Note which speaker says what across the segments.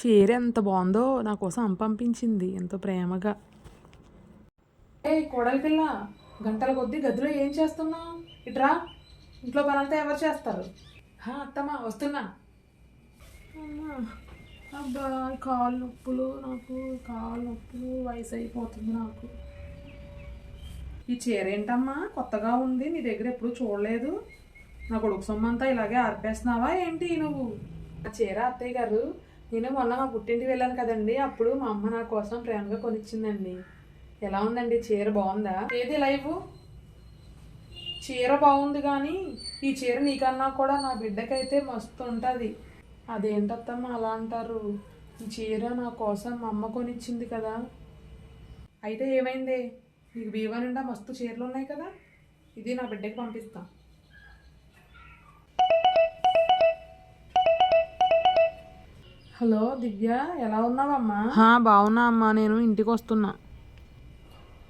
Speaker 1: చీర ఎంత బాగుందో నా కోసం అమ్మ పంపించింది ఎంతో ప్రేమగా. ఏ కోడలి పిల్ల గంటల కొద్దీ గదిలో ఏం చేస్తున్నావు? ఇట్రా ఇంట్లో పనంతా ఎవరు చేస్తారు? హా, అత్తమ్మా వస్తున్నా. అమ్మా, అబ్బా కాళ్ళు నొప్పులు నాకు కాళ్ళు నొప్పులు వయసు అయిపోతుంది నాకు. ఈ చీర ఏంటమ్మా? కొత్తగా ఉంది నీ దగ్గర ఎప్పుడు చూడలేదు. నా కొడుకు సొమ్మంతా ఇలాగే ఆర్పేస్తున్నావా? ఏంటి నువ్వు? ఆ చీర అత్తయ్య గారు నేను మొన్న మా పుట్టింటికి వెళ్ళాను కదండి. అప్పుడు మా అమ్మ నా కోసం ప్రేమగా కొనిచ్చిందండి. ఎలా ఉందండి? చీర బాగుందా? ఏది లైవ్? చీర బాగుంది కానీ ఈ చీర నీకన్నా కూడా నా బిడ్డకైతే మస్తు ఉంటుంది. అదేంటత్తమ్మ అలా అంటారు? ఈ చీర నా కోసం మా అమ్మ కొనిచ్చింది కదా. అయితే ఏమైంది? నీకు బీవా నిండా మస్తు చీరలు ఉన్నాయి కదా. ఇది నా బిడ్డకి పంపిస్తాను హలో దివ్య ఎలా ఉన్నావమ్మా? బాగున్నా అమ్మా. నేను ఇంటికి వస్తున్నా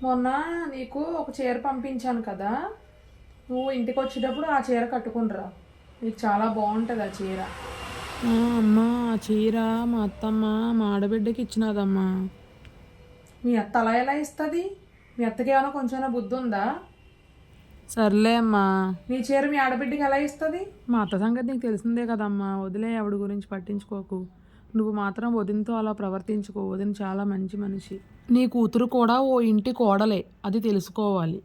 Speaker 1: మొన్న నీకు ఒక చీర పంపించాను కదా. నువ్వు ఇంటికి వచ్చేటప్పుడు ఆ చీర కట్టుకుంటురా నీకు చాలా బాగుంటుంది ఆ చీర. అమ్మా ఆ చీర మా అత్తమ్మ మా ఆడబిడ్డకి ఇచ్చినదమ్మా. మీ అత్త అలా ఎలా ఇస్తుంది? మీ అత్తకి ఏమైనా కొంచెం బుద్ధి ఉందా సర్లే అమ్మా. నీ చీర మీ ఆడబిడ్డకి ఎలా ఇస్తుంది? మా అత్త సంగతి నీకు తెలిసిందే కదమ్మా. వదిలే ఆవిడ గురించి పట్టించుకోకు. నువ్వు మాత్రం వదినతో అలా ప్రవర్తించుకో. వదిన చాలా మంచి మనిషి. నీ కూతురు కూడా ఓ ఇంటి కోడలే అది తెలుసుకోవాలి.